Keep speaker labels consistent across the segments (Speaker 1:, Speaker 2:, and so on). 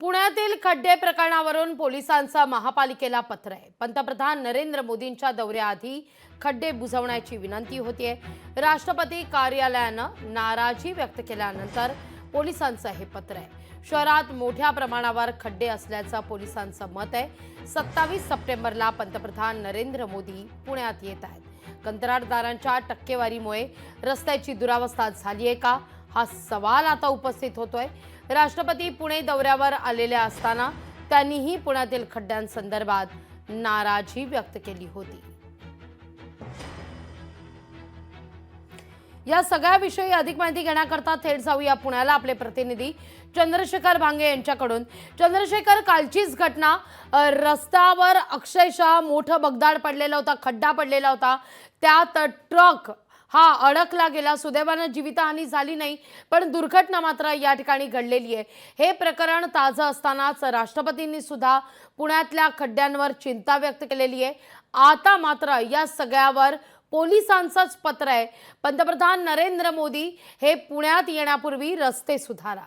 Speaker 1: पुण्यातील खड्डे प्रकरणावरून पोलिसांचा महापालिकेला पत्र आहे. पंतप्रधान नरेंद्र मोदींच्या दौऱ्याआधी खड्डे बुजवण्याची विनंती होतीये. राष्ट्रपती कार्यालयानं नाराजी व्यक्त केल्यानंतर पोलिसांचं हे पत्र आहे. शहरात मोठ्या प्रमाणावर खड्डे असल्याचं पोलिसांचं मत आहे. सत्तावीस सप्टेंबरला पंतप्रधान नरेंद्र मोदी पुण्यात येत आहेत. कंत्राटदारांच्या टक्केवारीमुळे रस्त्याची दुरावस्था झाली आहे का? हा सवाल आता उपस्थित होतोय. राष्ट्रपती पुणे दौऱ्यावर आलेल्या असताना त्यांनीही पुण्यातील खड्ड्यांसंदर्भात नाराजी व्यक्त केली होती. या सगळ्याविषयी अधिक माहिती घेण्याकरता थेट जाऊया पुण्याला आपले प्रतिनिधी चंद्रशेखर भांगे यांच्याकडून. चंद्रशेखर कालचीच घटना रस्त्यावर अक्षरशः मोठं बगदाड पडलेला होता खड्डा पडलेला होता. त्यात ट्रक हा अडकला गेला. सुदैवानं जीवितहानी झाली नाही पण दुर्घटना मात्र या ठिकाणी घडलेली आहे. हे प्रकरण ताजं असतानाच राष्ट्रपतींनी सुद्धा पुण्यातल्या खड्ड्यांवर चिंता व्यक्त केलेली आहे. आता मात्र या सगळ्यावर पोलिसांचंच पत्र आहे. पंतप्रधान नरेंद्र मोदी हे पुण्यात येण्यापूर्वी रस्ते सुधारा.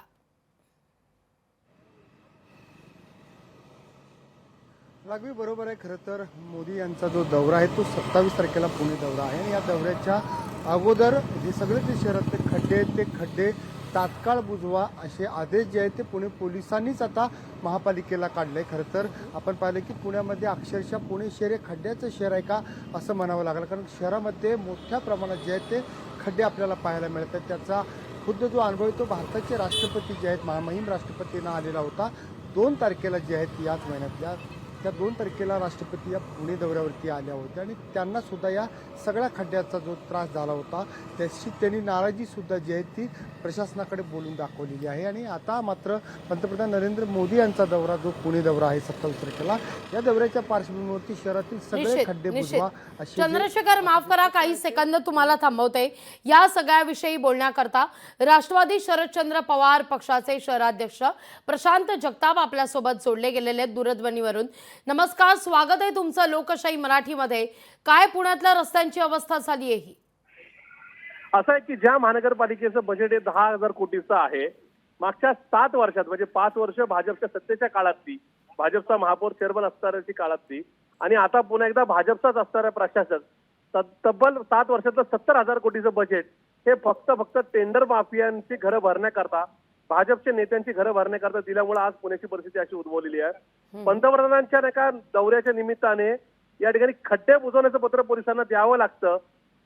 Speaker 2: लागवी बरोबर आहे खरं तर मोदी यांचा जो दौरा आहे तो सत्तावीस तारखेला पुणे दौरा आहे. आणि या दौऱ्याच्या अगोदर हे सगळे जे शहरातले खड्डे आहेत ते खड्डे तात्काळ बुजवा असे आदेश जे आहेत ते पुणे पोलिसांनीच आता महापालिकेला काढले. खरं तर आपण पाहिलं की पुण्यामध्ये अक्षरशः पुणे शहर हे खड्ड्याचं शहर आहे का असं म्हणावं लागलं. कारण शहरामध्ये मोठ्या प्रमाणात जे आहेत ते खड्डे आपल्याला पाहायला मिळतात. त्याचा खुद्द जो अनुभव आहे तो भारताचे राष्ट्रपती जे आहेत महामहिम राष्ट्रपतींना आलेला होता. दोन तारखेला जे आहेत याच महिन्यातल्या त्या दोन तारखेला राष्ट्रपती या पुणे दौऱ्यावरती आल्या होत्या आणि त्यांना सुद्धा या सगळ्या खड्ड्याचा जो त्रास झाला होता त्याची त्यांनी नाराजी सुद्धा जी आहे ती प्रशासनाकडे बोलून दाखवलेली आहे. आणि आता मात्र पंतप्रधान नरेंद्र मोदी यांचा दौरा जो पुणे दौरा आहे सत्तावीस तारखेला या दौऱ्याच्या पार्श्वभूमीवरती शहरातील सगळे खड्डे बुजवा जे-
Speaker 1: चंद्रशेखर माफ करा काही सेकंद तुम्हाला थांबवते. या सगळ्याविषयी बोलण्याकरता राष्ट्रवादी शरदचंद्र पवार पक्षाचे शहराध्यक्ष प्रशांत जगताप आपल्यासोबत जोडले गेलेले आहेत दूरध्वनीवरून. नमस्कार स्वागत आहे तुमचं लोकशाही मराठीमध्ये. काय पुण्यातल्या रस्त्यांची अवस्था झाली आहे ही?
Speaker 3: असं आहे की ज्या महानगरपालिकेचं बजेट हे दहा हजार कोटीचं आहे मागच्या सात वर्षात म्हणजे पाच वर्ष भाजपच्या सत्तेच्या काळातली भाजपचा महापौर चेअरमन असणाऱ्याची काळातली आणि आता पुन्हा एकदा भाजपचाच असणारा प्रशासन तब्बल सात वर्षातलं सत्तर हजार कोटीचं बजेट हे फक्त फक्त टेंडर माफियांची घरं भरण्याकरता भाजपच्या नेत्यांची घरं भरण्याकरता दिल्यामुळे आज पुण्याची परिस्थिती अशी उद्भवलेली आहे. पंतप्रधानांच्या नाही का दौऱ्याच्या निमित्ताने या ठिकाणी खड्डे बुजवण्याचं पत्र पोलिसांना द्यावं लागतं.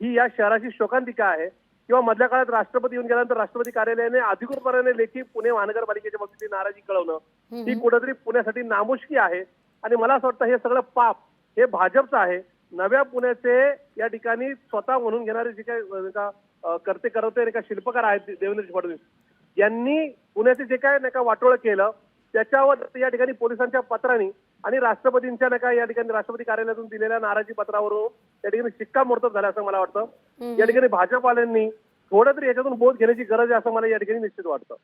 Speaker 3: ही या शहराची शोकांतिका आहे. किंवा मधल्या काळात राष्ट्रपती येऊन गेल्यानंतर राष्ट्रपती कार्यालयाने अधिकृतपणाने लेखी पुणे महानगरपालिकेच्या बाबतीत नाराजी कळवणं ही कुठेतरी पुण्यासाठी नामुष्की आहे. आणि मला असं वाटतं हे सगळं पाप हे भाजपचं आहे. नव्या पुण्याचे या ठिकाणी स्वतः म्हणून घेणारे जे काही करते करवते शिल्पकार आहेत देवेंद्र फडणवीस यांनी पुण्याचे जे काय नाही का वाटोळ केलं त्याच्यावर या ठिकाणी पोलिसांच्या पत्रांनी आणि राष्ट्रपतींच्या नाही का या ठिकाणी राष्ट्रपती कार्यालयातून दिलेल्या नाराजी पत्रावरून या ठिकाणी शिक्कामोर्तब झालं असं मला वाटतं. या ठिकाणी भाजपवाल्यांनी थोडं तरी याच्यातून बोध घेण्याची गरज आहे असं मला या ठिकाणी निश्चित वाटतं.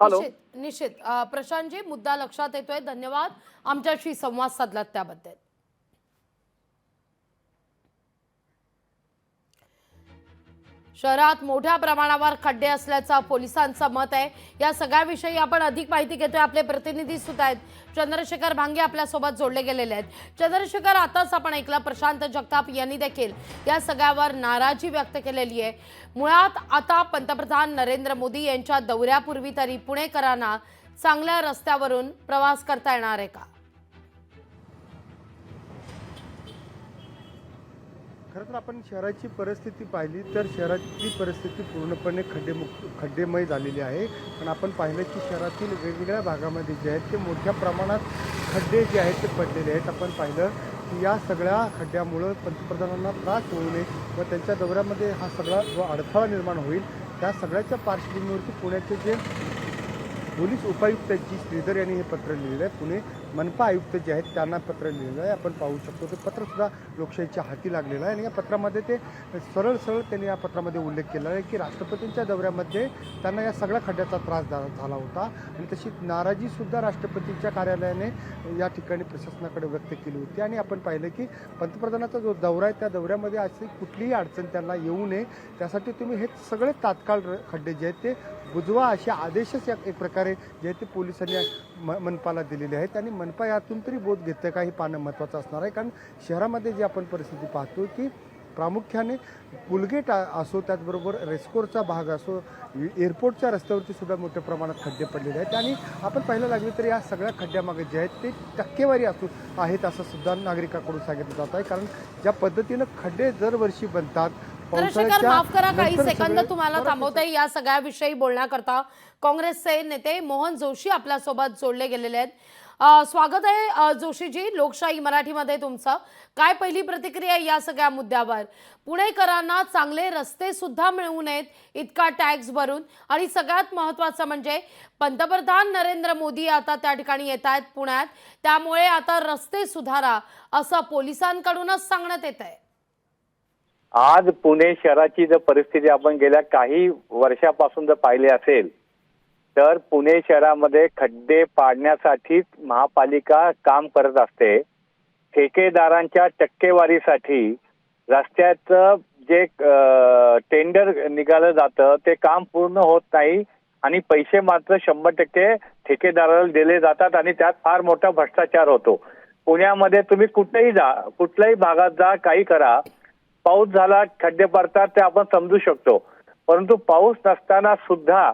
Speaker 3: हॅलो
Speaker 1: निश्चित प्रशांतजी मुद्दा लक्षात येतोय. धन्यवाद. आमच्याशी संवाद साधलात त्याबद्दल. शहरात मोठ्या प्रमाणावर खड्डे असल्याचं पोलिसांचं मत आहे. या सगळ्याविषयी आपण अधिक माहिती घेतोय. आपले प्रतिनिधी सुद्धा आहेत. चंद्रशेखर भांगे आपल्यासोबत जोडले गेलेले आहेत. चंद्रशेखर आताच आपण ऐकलं प्रशांत जगताप यांनी देखील या सगळ्यावर नाराजी व्यक्त केलेली आहे. मुळात आता पंतप्रधान नरेंद्र मोदी यांच्या दौऱ्यापूर्वी तरी पुणेकरांना चांगल्या रस्त्यावरून प्रवास करता येणार आहे का?
Speaker 2: खरं तर आपण शहराची परिस्थिती पाहिली तर शहराची परिस्थिती पूर्णपणे खड्डेमुक्त खड्डेमय झालेली आहे. पण आपण पाहिलं की शहरातील वेगवेगळ्या भागामध्ये जे आहेत ते मोठ्या प्रमाणात खड्डे जे आहेत ते पडलेले आहेत. आपण पाहिलं की या सगळ्या खड्ड्यामुळं पंतप्रधानांना त्रास होऊ नये व त्यांच्या दौऱ्यामध्ये हा सगळा जो अडथळा निर्माण होईल त्या सगळ्याच्या पार्श्वभूमीवरती पुण्याचे जे पोलीस उपायुक्त जी श्रीधर यांनी हे पत्र लिहिलेलं आहे पुणे मनपा आयुक्त जे आहेत त्यांना पत्र लिहिलेलं आहे. आपण पाहू शकतो ते पत्रसुद्धा लोकशाहीच्या हाती लागलेलं आहे. आणि या पत्रामध्ये ते सरळ सरळ त्यांनी या पत्रामध्ये उल्लेख केला आहे की राष्ट्रपतींच्या दौऱ्यामध्ये त्यांना या सगळ्या खड्ड्याचा त्रास झाला होता. आणि तशी नाराजीसुद्धा राष्ट्रपतींच्या कार्यालयाने या ठिकाणी प्रशासनाकडे व्यक्त केली होती. आणि आपण पाहिलं की पंतप्रधानाचा जो दौरा आहे त्या दौऱ्यामध्ये अशी कुठलीही अडचण त्यांना येऊ नये. त्यासाठी तुम्ही हे सगळे तात्काळ र- खड्डे जे आहेत ते बुजवा असे आदेशच या एक प्रकारे जे आहेत ते पोलिसांनी म मनपाला दिलेले आहेत. आणि मनपा यातून तरी बोध घेतं का हे पाहणं महत्त्वाचं असणार आहे. कारण शहरामध्ये जी आपण परिस्थिती पाहतो की प्रामुख्याने पुलगेट असो त्याचबरोबर रेस्कोरचा भाग असो एअरपोर्टच्या रस्त्यावरती सुद्धा मोठ्या प्रमाणात खड्डे पडलेले आहेत. आणि आपण पाहायला लागले तर या सगळ्या खड्ड्यामागे जे आहेत ते टक्केवारी असू आहेत असं सुद्धा नागरिकांकडून सांगितलं जात आहे. कारण ज्या पद्धतीनं खड्डे दरवर्षी बनतात
Speaker 1: माफ करा काही सेकंद तुम्हाला. थांबवता. या सगळ्याविषयी बोलण्याकरता काँग्रेसचे नेते मोहन जोशी आपल्यासोबत जोडले गेलेले आहेत. स्वागत आहे जोशीजी. लोकशाही मराठीमध्ये तुमचं. काय पहिली प्रतिक्रिया या सगळ्या मुद्द्यावर? पुणेकरांना चांगले रस्ते सुद्धा मिळू नयेत इतका टॅक्स भरून. आणि सगळ्यात महत्वाचं म्हणजे पंतप्रधान नरेंद्र मोदी आता त्या ठिकाणी येत आहेत पुण्यात. त्यामुळे आता रस्ते सुधारा असं पोलिसांकडूनच सांगण्यात येत आहे.
Speaker 4: आज पुणे शहराची जर परिस्थिती आपण गेल्या काही वर्षापासून जर पाहिली असेल तर पुणे शहरामध्ये खड्डे पाडण्यासाठीच महापालिका काम करत असते. ठेकेदारांच्या टक्केवारीसाठी रस्त्याचं जे टेंडर निघालं जातं ते काम पूर्ण होत नाही आणि पैसे मात्र शंभर टक्के ठेकेदाराला दिले जातात आणि त्यात फार मोठा भ्रष्टाचार होतो. पुण्यामध्ये तुम्ही कुठेही जा कुठल्याही भागात जा काही करा. पाऊस झाला खड्डे पडतात ते आपण समजू शकतो. परंतु पाऊस नसताना सुद्धा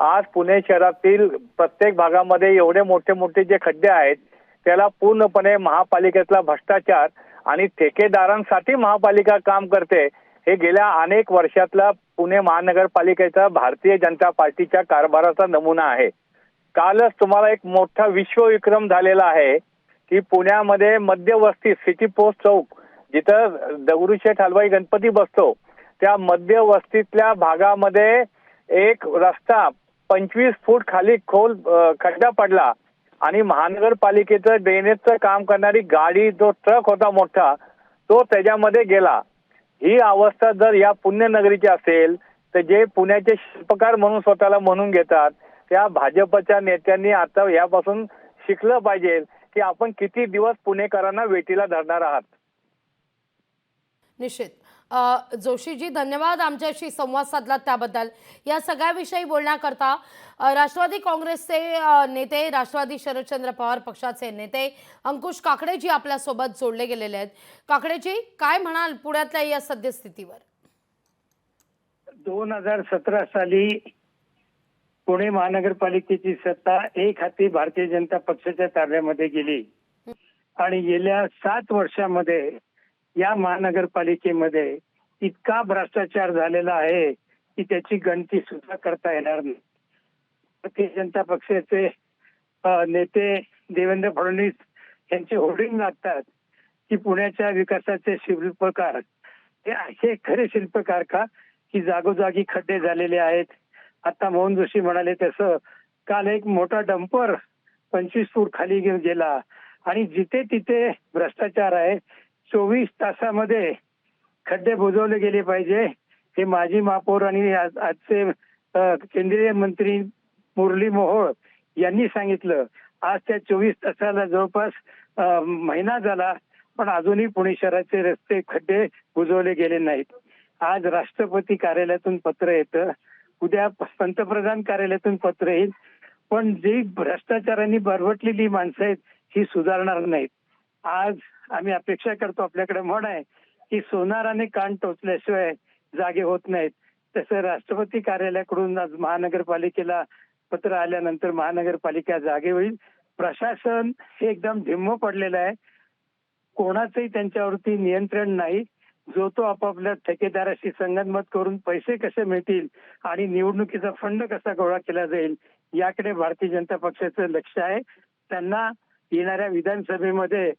Speaker 4: आज पुणे शहरातील प्रत्येक भागामध्ये एवढे मोठे मोठे जे खड्डे आहेत त्याला पूर्णपणे महापालिकेतला भ्रष्टाचार आणि ठेकेदारांसाठी महापालिका काम करते. हे गेल्या अनेक वर्षातला पुणे महानगरपालिकेचा भारतीय जनता पार्टीच्या कारभाराचा नमुना आहे. कालच तुम्हाला एक मोठा विश्वविक्रम झालेला आहे की पुण्यामध्ये मध्यवस्ती सिटी पोस्ट चौक जिथं दगडूशेठ हलवाई गणपती बसतो त्या मध्यवस्तीतल्या भागामध्ये एक रस्ता पंचवीस फूट खाली खोल खड्डा पडला आणि महानगरपालिकेचं ड्रेनेजचं काम करणारी गाडी जो ट्रक होता मोठा तो त्याच्यामध्ये गेला. ही अवस्था जर या पुण्यनगरीची असेल तर जे पुण्याचे शिल्पकार म्हणून स्वतःला म्हणून घेतात त्या भाजपच्या नेत्यांनी आता यापासून शिकलं पाहिजे की आपण किती दिवस पुणेकरांना वेटीला धरणार आहात.
Speaker 1: निश्चित. जोशीजी धन्यवाद आमच्याशी संवाद साधलात त्याबद्दल. या सगळ्याविषयी बोलण्याकरता राष्ट्रवादी काँग्रेसचे नेते राष्ट्रवादी शरदचंद्र पवार पक्षाचे नेते अंकुश काकडेजी आपल्यासोबत जोडले गेलेले आहेत. काकडेजी काय म्हणाल पुण्यातल्या या सद्यस्थितीवर?
Speaker 5: दोन हजार सतरा साली पुणे महानगरपालिकेची सत्ता एक हाती भारतीय जनता पक्षाच्या ताब्यामध्ये गेली. आणि गेल्या सात वर्षामध्ये या महानगरपालिकेमध्ये इतका भ्रष्टाचार झालेला आहे की त्याची गणती सुद्धा करता येणार नाही. भारतीय जनता पक्षाचे नेते देवेंद्र फडणवीस यांचे होर्डिंग लागतात की पुण्याच्या विकासाचे शिल्पकार हे खरे शिल्पकार का? की जागोजागी खड्डे झालेले आहेत. आता मोहन जोशी म्हणाले तसं काल एक मोठा डंपर पंचवीस फूट खाली घेऊन गेला आणि जिथे तिथे भ्रष्टाचार आहे चोवीस तासामध्ये खड्डे बुजवले गेले पाहिजे. हे माजी महापौर आणि आजचे केंद्रीय मंत्री मुरली मोहोळ यांनी सांगितलं. आज त्या चोवीस तासाला जवळपास महिना झाला पण अजूनही पुणे शहराचे रस्ते खड्डे बुजवले गेले नाहीत. आज राष्ट्रपती कार्यालयातून पत्र येतं. उद्या पंतप्रधान कार्यालयातून पत्र येईल. पण जी भ्रष्टाचारांनी बरवटलेली माणसं आहेत ही सुधारणार नाहीत. आज आम्ही अपेक्षा करतो आपल्याकडे म्हण आहे की सोनाराने कान टोचल्याशिवाय जागे होत नाहीत. तसं राष्ट्रपती कार्यालयाकडून आज महानगरपालिकेला पत्र आल्यानंतर महानगरपालिका जागे होईल. प्रशासन हे एकदम ढिम्म पडलेलं आहे. कोणाचंही त्यांच्यावरती नियंत्रण नाही. जो तो आपापल्या ठेकेदाराशी संगनमत करून पैसे कसे मिळतील आणि निवडणुकीचा फंड कसा गोळा केला जाईल याकडे भारतीय जनता पक्षाचं लक्ष आहे. त्यांना येणाऱ्या विधानसभेमध्ये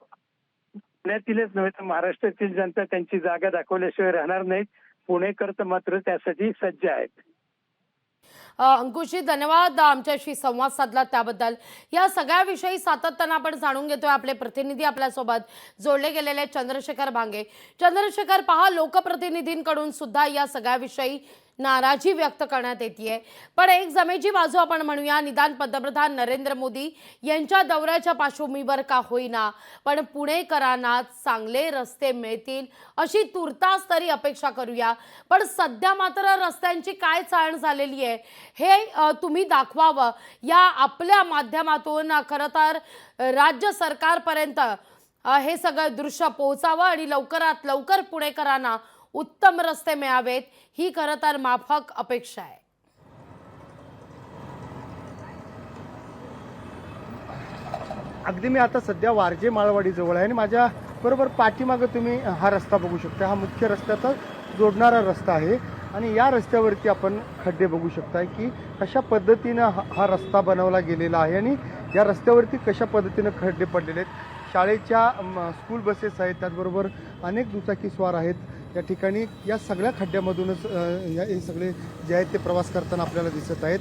Speaker 5: पुण्यातीलच नव्हे तर महाराष्ट्रातील जनता त्यांची जागा दाखवल्याशिवाय राहणार नाहीत. पुणेकर तर मात्र त्यासाठी सज्ज आहेत.
Speaker 1: अंकुशजी धन्यवाद आमच्याशी संवाद साधला त्याबद्दल. या सगळ्याविषयी सातत्यानं आपण जाणून घेतोय आपले प्रतिनिधी आपल्यासोबत जोडले गेलेले चंद्रशेखर भांगे. चंद्रशेखर पहा लोकप्रतिनिधींकडून सुद्धा या सगळ्याविषयी नाराजी व्यक्त करण्यात येते पण एक जमेची बाजू आपण म्हणूया. निदान पंतप्रधान नरेंद्र मोदी यांच्या दौऱ्याच्या पार्श्वभूमीवर का होईना? पण पुणेकरांना चांगले रस्ते मिळतील अशी तुर्तास तरी अपेक्षा करूया. पण सध्या मात्र रस्त्यांची काय चाळण झालेली आहे हे तुम्ही दाखवावं. या आपल्या माध्यमातून खरं तर राज्य सरकारपर्यंत हे सगळं दृश्य पोहोचावं आणि लवकरात लवकर पुणेकरांना उत्तम रस्ते मिळावेत. ही खरं तर माफक अपेक्षा आहे.
Speaker 2: अगदी मी आता सध्या वारजे माळवाडीजवळ आहे आणि माझ्या बरोबर पाठीमागं तुम्ही हा रस्ता बघू शकता. हा मुख्य रस्त्याचा जोडणारा रस्ता आहे. आणि या रस्त्यावरती आपण खड्डे बघू शकताय की कशा पद्धतीनं हा हा रस्ता बनवला गेलेला आहे आणि या रस्त्यावरती कशा पद्धतीनं खड्डे पडलेले आहेत. शाळेच्या स्कूल बसेस आहेत. त्याचबरोबर अनेक दुचाकीस्वार आहेत. या ठिकाणी या सगळ्या खड्ड्यामधूनच या हे सगळे जे आहेत ते प्रवास करताना आपल्याला दिसत आहेत.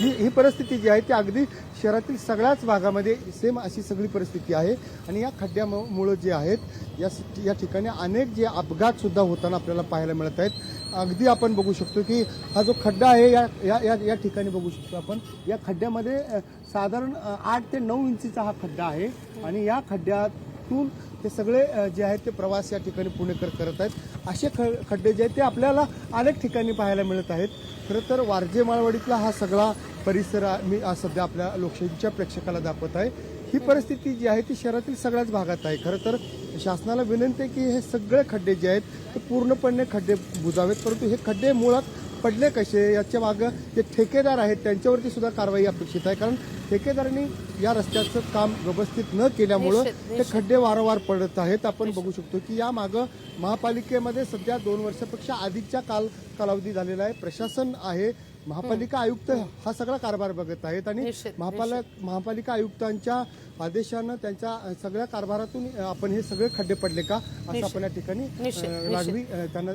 Speaker 2: ही ही परिस्थिती जी आहे ती अगदी शहरातील सगळ्याच भागामध्ये सेम अशी सगळी परिस्थिती आहे. आणि या खड्ड्यामुळं जे आहेत या या ठिकाणी अनेक जे अपघातसुद्धा होताना आपल्याला पाहायला मिळत आहेत. अगदी आपण बघू शकतो की हा जो खड्डा आहे या या या या ठिकाणी बघू शकतो आपण. या खड्ड्यामध्ये साधारण आठ ते नऊ इंचीचा हा खड्डा आहे. आणि या खड्ड्यातून ते सगळे जे आहेत ते प्रवास या ठिकाणी पुणेकर करत आहेत. असे ख खड्डे जे आहेत ते आपल्याला अनेक ठिकाणी पाहायला मिळत आहेत. खरं तर वारजे माळवाडीतला हा सगळा परिसर मी आज सध्या आपल्या लोकशाहीच्या प्रेक्षकाला दाखवत आहे. ही परिस्थिती जी आहे ती शहरातील सगळ्याच भागात आहे. खरं तर शासनाला विनंती आहे की हे सगळे खड्डे जे आहेत ते पूर्णपणे खड्डे बुजावेत परंतु हे खड्डे मुळात पडले कसे याच्या मागं जे ठेकेदार आहेत त्यांच्यावरती सुद्धा कारवाई अपेक्षित आहे. कारण ठेकेदारांनी या रस्त्याचं काम व्यवस्थित न केल्यामुळं ते. खड्डे वारंवार पडत आहेत. आपण बघू शकतो की या मागं महापालिकेमध्ये सध्या दोन वर्षापेक्षा अधिकच्या काल कालावधी झालेला आहे. प्रशासन आहे. महापालिका आयुक्त हा सगळा कारभार बघत आहेत आणि महापाला महापालिका आयुक्तांच्या आदेशानं त्यांच्या सगळ्या कारभारातून आपण हे सगळे खड्डे पडले का? असं आपण या ठिकाणी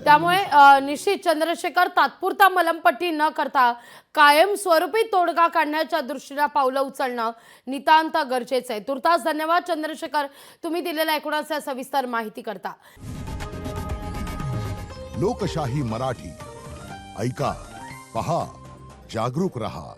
Speaker 1: त्यामुळे निश्चित चंद्रशेखर तात्पुरता मलमपट्टी न करता कायमस्वरूपी तोडगा काढण्याच्या दृष्टीनं पावलं उचलणं नितांत गरजेचं आहे. तुर्तास धन्यवाद चंद्रशेखर. तुम्ही दिलेल्या एकूणाच्या सविस्तर माहिती करता.
Speaker 6: लोकशाही मराठी. ऐका. पहा जागरूक रहा.